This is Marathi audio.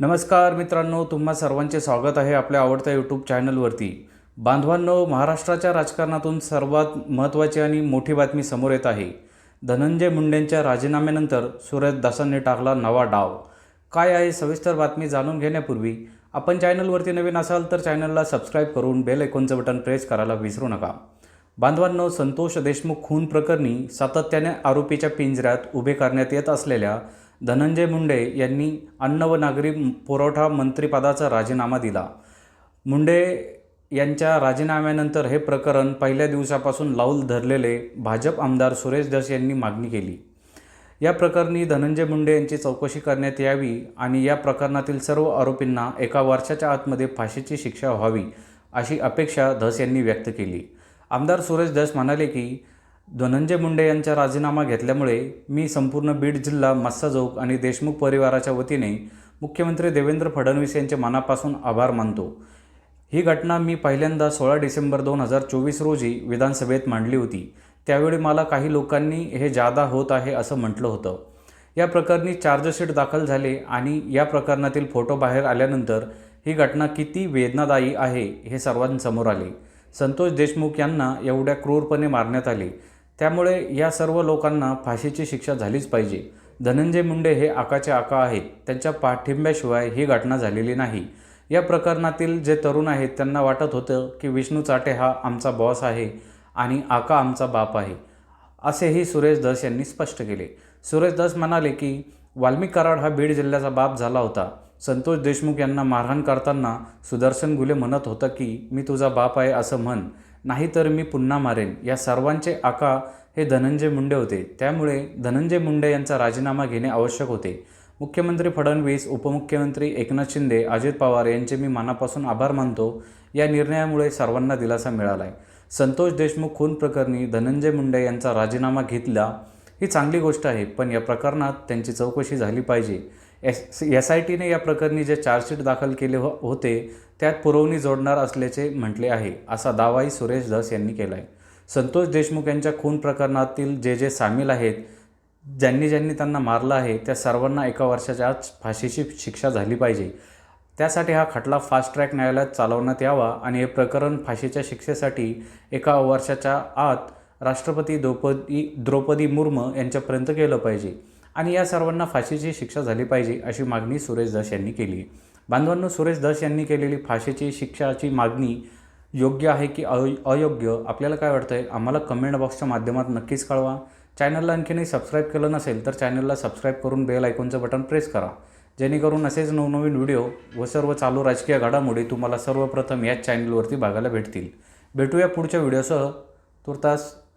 नमस्कार मित्रांनो तुम्हा सर्वांचे स्वागत आहे आपल्या आवडत्या यूट्यूब चॅनलवरती बांधवांनो महाराष्ट्राच्या राजकारणातून सर्वात महत्त्वाची आणि मोठी बातमी समोर येत आहे. धनंजय मुंडेंच्या राजीनाम्यानंतर सुरेश दासांनी टाकला नवा डाव. काय आहे सविस्तर बातमी जाणून घेण्यापूर्वी आपण चॅनलवरती नवीन असाल तर चॅनलला सबस्क्राईब करून बेल ऐकॉनचं बटन प्रेस करायला विसरू नका. बांधवांनो संतोष देशमुख खून प्रकरणी सातत्याने आरोपीच्या पिंजऱ्यात उभे करण्यात येत असलेल्या धनंजय मुंडे यांनी अन्न व नागरी पुरवठा मंत्रिपदाचा राजीनामा दिला. मुंडे यांच्या राजीनाम्यानंतर हे प्रकरण पहिल्या दिवसापासून लावूल धरलेले भाजप आमदार सुरेश दस यांनी मागणी केली. या प्रकरणी धनंजय मुंडे यांची चौकशी करण्यात यावी आणि या प्रकरणातील सर्व आरोपींना एका वर्षाच्या आतमध्ये फाशीची शिक्षा व्हावी अशी अपेक्षा धस यांनी व्यक्त केली. आमदार सुरेश धस म्हणाले की धनंजय मुंडे यांचा राजीनामा घेतल्यामुळे मी संपूर्ण बीड जिल्हा मस्साजोग आणि देशमुख परिवाराच्या वतीने मुख्यमंत्री देवेंद्र फडणवीस यांचे मनापासून आभार मानतो. ही घटना मी पहिल्यांदा सोळा डिसेंबर दोन हजार चोवीस रोजी विधानसभेत मांडली होती. त्यावेळी मला काही लोकांनी हे जादा होत आहे असं म्हटलं होतं. या प्रकरणी चार्जशीट दाखल झाले आणि या प्रकरणातील फोटो बाहेर आल्यानंतर ही घटना किती वेदनादायी आहे हे सर्वांसमोर आले. संतोष देशमुख यांना एवढ्या क्रूरपणे मारण्यात आले. त्यामुळे या सर्व लोकांना फाशीची शिक्षा झालीच पाहिजे. धनंजय मुंडे हे आकाचे आका आहेत. त्यांच्या पाठिंब्याशिवाय ही घटना झालेली नाही. या प्रकरणातील जे तरुण आहेत त्यांना वाटत होतं की विष्णू चाटे हा आमचा बॉस आहे आणि आका आमचा बाप आहे असेही सुरेश दस यांनी स्पष्ट केले. सुरेश दस म्हणाले की वाल्मिक कराड हा बीड जिल्ह्याचा बाप झाला होता. संतोष देशमुख यांना मारहाण करताना सुदर्शन गुले म्हणत होता की मी तुझा बाप आहे असं म्हण. नाहीतर मी पुन्हा मारेन. या सर्वांचे आका हे धनंजय मुंडे होते. त्यामुळे धनंजय मुंडे यांचा राजीनामा घेणे आवश्यक होते. मुख्यमंत्री फडणवीस उपमुख्यमंत्री एकनाथ शिंदे अजित पवार यांचे मी मनापासून आभार मानतो. या निर्णयामुळे सर्वांना दिलासा मिळाला आहे संतोष देशमुख खून प्रकरणी धनंजय मुंडे यांचा राजीनामा घेतला ही चांगली गोष्ट आहे पण या प्रकरणात त्यांची चौकशी झाली पाहिजे. एस एस आय टीने या प्रकरणी जे चार्जशीट दाखल केले हो होते त्यात पुरवणी जोडणार असल्याचे म्हटले आहे असा दावाही सुरेश धस यांनी केला आहे संतोष देशमुख यांच्या खून प्रकरणातील जे जे सामील आहेत ज्यांनी ज्यांनी त्यांना मारलं आहे त्या सर्वांना एका वर्षाच्या आत फाशीची शिक्षा झाली पाहिजे. त्यासाठी हा खटला फास्ट ट्रॅक न्यायालयात चालवण्यात यावा आणि हे प्रकरण फाशीच्या शिक्षेसाठी एका वर्षाच्या आत राष्ट्रपती द्रौपदी द्रौपदी मुर्मू यांच्यापर्यंत गेलं पाहिजे. आणि या सर्वांना फाशीची शिक्षा झाली पाहिजे अशी मागणी सुरेश दस यांनी केली. आहे बांधवांनो सुरेश दस यांनी केलेली फाशीची शिक्षाची मागणी योग्य आहे की अयो अयोग्य? आपल्याला काय वाटतं आहे आम्हाला कमेंट बॉक्सच्या माध्यमात नक्कीच कळवा. चॅनलला आणखीनही सबस्क्राईब केलं नसेल तर चॅनलला सबस्क्राईब करून बेल आयकॉनचं बटन प्रेस करा. जेणेकरून असेच नवनवीन व्हिडिओ व सर्व चालू राजकीय घडामोडी तुम्हाला सर्वप्रथम याच चॅनलवरती बघायला भेटतील. भेटूया पुढच्या व्हिडिओसह तुर्तास